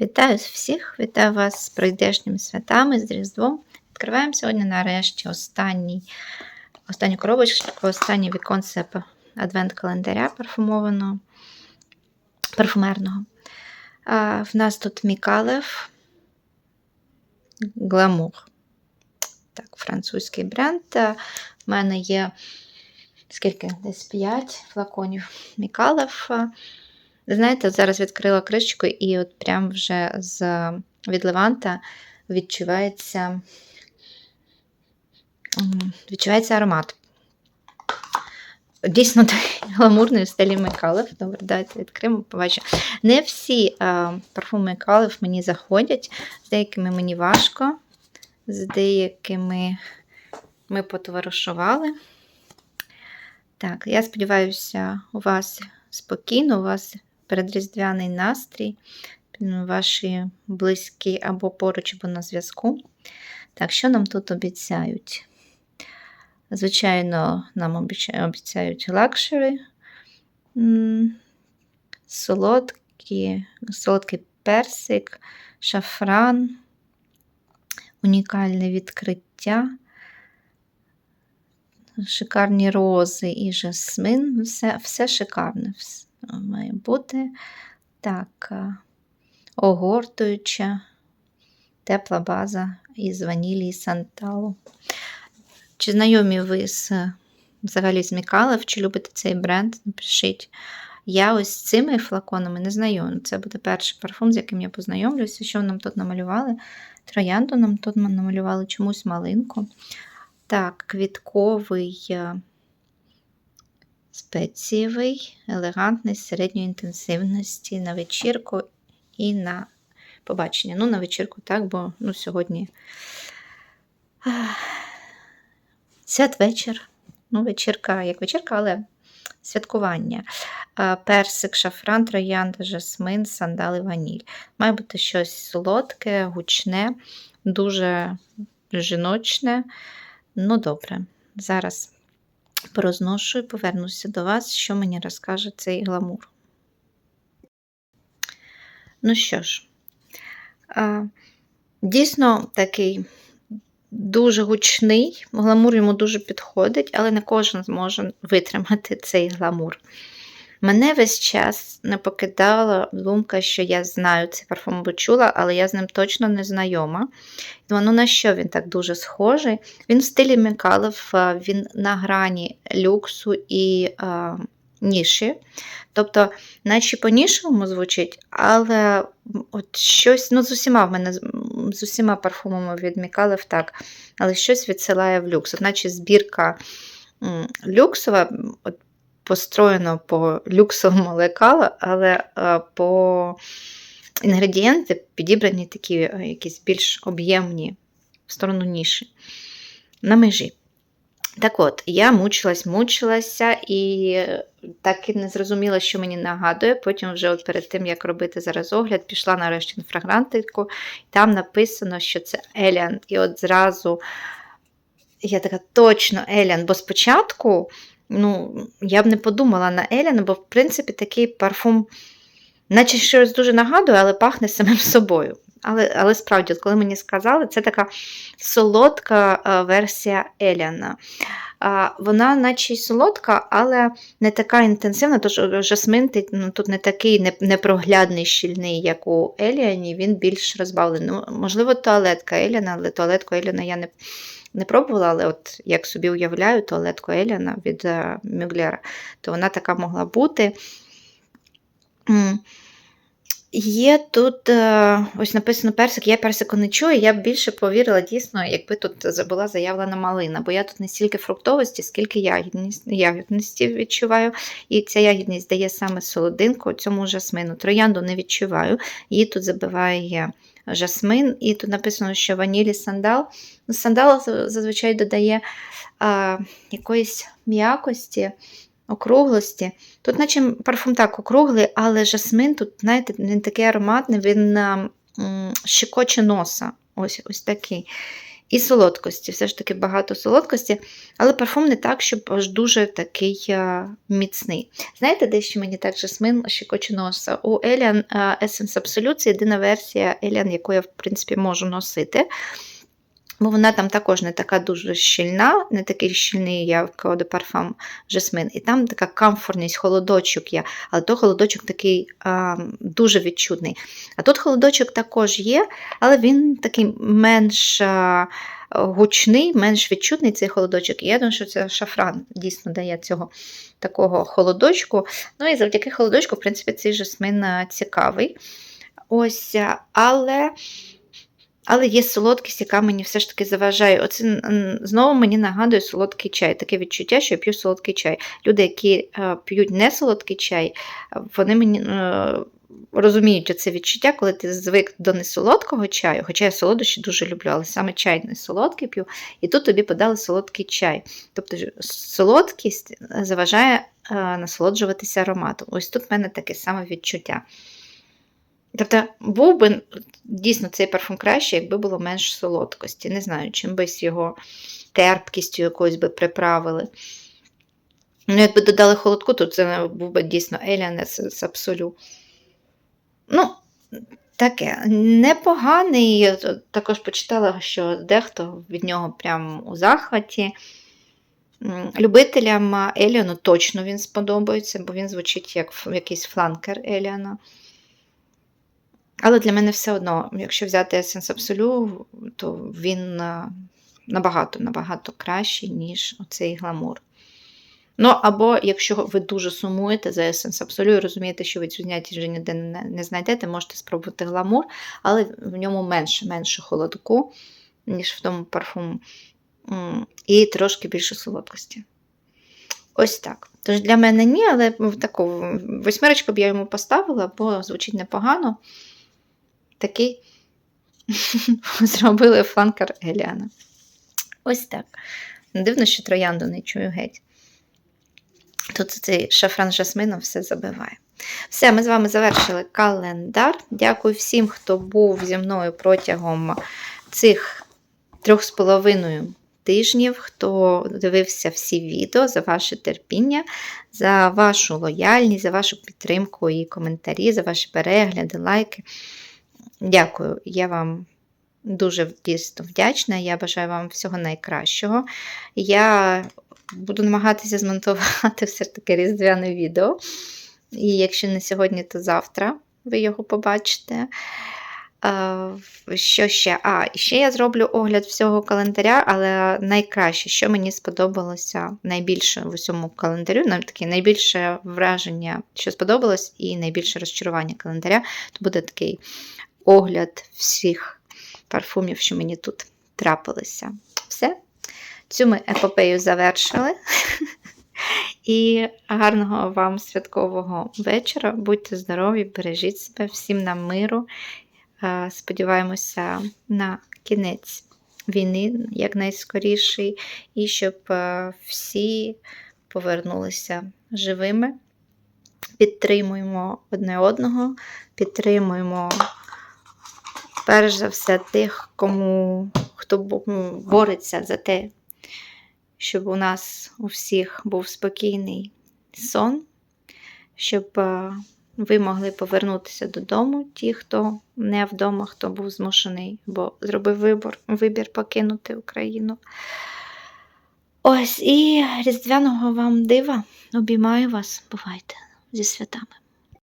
Вітаю всіх, вітаю вас з прийдешніми святами, з Різдвом. Відкриваємо сьогодні нарешті останній, останню коробочку, останнє віконце адвент-календаря парфумованого, парфумерного. А, в нас тут Мікалев Гламур. Так, французький бренд. В мене є скільки? Десь 5 флаконів Мікалев. Знаєте, зараз відкрила кришечку, і от прям вже з від Леванта відчувається, відчувається аромат. Дійсно, такий гламурний в стилі Микалев. Добре, давайте відкриємо, побачимо. Не всі а, парфуми Микалев мені заходять, з деякими мені важко, з деякими ми потоваришували. Так, я сподіваюся, у вас спокійно, у вас передріздвяний настрій, ваші близькі або поруч, або на зв'язку. Так, що нам тут обіцяють? Звичайно, нам обіцяють лакшери, солодкі, солодкий персик, шафран, унікальне відкриття, шикарні рози і жасмин. Все, все шикарне. Має бути. Так, огортуюча, тепла база із ванілі і санталу. Чи знайомі ви з взагалі з Мікалев, чи любите цей бренд? Напишіть. Я ось з цими флаконами не знайома. Це буде перший парфум, з яким я познайомлюся. Що нам тут намалювали? Троянду нам тут намалювали чомусь малинку. Так, квітковий спецієвий, елегантний, середньої інтенсивності на вечірку і на побачення. Ну, на вечірку, так, бо ну, сьогодні святвечір. Ну, вечірка, як вечірка, але святкування. Персик, шафран, троянда, жасмин, сандали, ваніль. Має бути щось солодке, гучне, дуже жіночне. Ну, добре, зараз порозношу і повернуся до вас, що мені розкаже цей гламур. Ну що ж, дійсно такий дуже гучний, гламур йому дуже підходить, але не кожен зможе витримати цей гламур. Мене весь час не покидала думка, що я знаю цей парфум, бо чула, але я з ним точно не знайома. Думаю, ну на що він так дуже схожий? Він в стилі Мікалев, він на грані люксу і а, ніші. Тобто, наче по-нішому звучить, але от щось, ну, з усіма в мене, з усіма парфумами від Мікалев так, але щось відсилає в люкс. От наче збірка люксова. от построєно по люксовому лекалу, але е, по інгредієнти підібрані такі е, якісь більш об'ємні в сторону ніші на межі. Так от, я мучилась, мучилася і так і не зрозуміла, що мені нагадує. Потім, вже от перед тим, як робити зараз огляд, пішла нарешті на фрагрантику, там написано, що це Еліан. І от зразу я така точно Еліан, бо спочатку ну, я б не подумала на Еліна, бо, в принципі, такий парфум, наче щось дуже нагадує, але пахне самим собою. Але але справді, коли мені сказали, це така солодка версія Еліана. Вона, наче й солодка, але не така інтенсивна, тож жасмин ну, тут не такий непроглядний щільний, як у Еліані, він більш розбавлений. Ну, Можливо, туалетка Еліана, але туалетку Еліана я не не пробувала, але от як собі уявляю, туалетку Еліана від е, Мюглера, то вона така могла бути. Є тут е, ось написано персик, я персику не чую, я б більше повірила, дійсно, якби тут була заявлена малина, бо я тут не стільки фруктовості, скільки ягідність, ягідності відчуваю. І ця ягідність дає саме солодинку цьому жасмину. Троянду не відчуваю, її тут забиває жасмин, і тут написано, що ванілі сандал. Сандал зазвичай додає а, якоїсь м'якості, округлості. Тут, наче парфум так округлий, але жасмин тут, знаєте, він такий ароматний, він щекоче носа. Ось ось такий. І солодкості, все ж таки багато солодкості, але парфум не так, щоб аж дуже такий міцний. Знаєте, де ще мені так жасмин щекоче носа? У Elian Essence Absolute це єдина версія Elian, яку я, в принципі, можу носити. Бо вона там також не така дуже щільна, не такий щільний, як de Parfum жасмин. І там така комфортність, холодочок є, але то холодочок такий а, дуже відчутний. А тут холодочок також є, але він такий менш а, гучний, менш відчутний цей холодочок. І я думаю, що це шафран дійсно дає цього такого холодочку. Ну і завдяки холодочку, в принципі, цей жасмин цікавий. Ось, але. Але є солодкість, яка мені все ж таки заважає. Оце знову мені нагадує солодкий чай. Таке відчуття, що я п'ю солодкий чай. Люди, які е, п'ють не солодкий чай, вони мені е, розуміють оце відчуття, коли ти звик до несолодкого чаю, хоча я солодощі дуже люблю, але саме чай не солодкий п'ю, і тут тобі подали солодкий чай. Тобто солодкість заважає е, насолоджуватися ароматом. Ось тут в мене таке саме відчуття. Тобто, був би дійсно цей парфум краще, якби було менш солодкості. Не знаю, чим би його терпкістю якоюсь би приправили. Ну, якби додали холодку, то це був би дійсно Alien з Абсолю. Ну, таке. Непоганий. Також почитала, що дехто від нього прям у захваті. Любителям Еліану точно він сподобається, бо він звучить як якийсь фланкер Еліана. Але для мене все одно, якщо взяти Essence Absolu, то він набагато-набагато кращий, ніж оцей гламур. Ну, або якщо ви дуже сумуєте за Essence Absolu і розумієте, що ви цю зняті вже ніде не знайдете, можете спробувати гламур, але в ньому менше менше холодку, ніж в тому парфуму. І трошки більше солодкості. Ось так. Тож для мене ні, але таку восьмерочку б я йому поставила, бо звучить непогано такий зробили фланкер Еліана. Ось так. Дивно, що троянду не чую геть. Тут цей шафран жасмином все забиває. Все, ми з вами завершили календар. Дякую всім, хто був зі мною протягом цих трьох з половиною тижнів, хто дивився всі відео, за ваше терпіння, за вашу лояльність, за вашу підтримку і коментарі, за ваші перегляди, лайки. Дякую, я вам дуже дійсно вдячна. Я бажаю вам всього найкращого. Я буду намагатися змонтувати все ж таки різдвяне відео. І якщо не сьогодні, то завтра ви його побачите. Що ще? А, і ще я зроблю огляд всього календаря, але найкраще, що мені сподобалося найбільше в усьому календарю, навіть таке найбільше враження, що сподобалось, і найбільше розчарування календаря, то буде такий огляд всіх парфумів, що мені тут трапилися. Все. Цю ми епопею завершили. І гарного вам святкового вечора. Будьте здорові, бережіть себе, всім нам миру. Сподіваємося на кінець війни якнайскоріший, і щоб всі повернулися живими. Підтримуємо одне одного, підтримуємо перш за все, тих, кому хто бореться за те, щоб у нас у всіх був спокійний сон, щоб е, ви могли повернутися додому, ті, хто не вдома, хто був змушений, бо зробив вибір, вибір покинути Україну. Ось і різдвяного вам дива. Обіймаю вас, бувайте зі святами.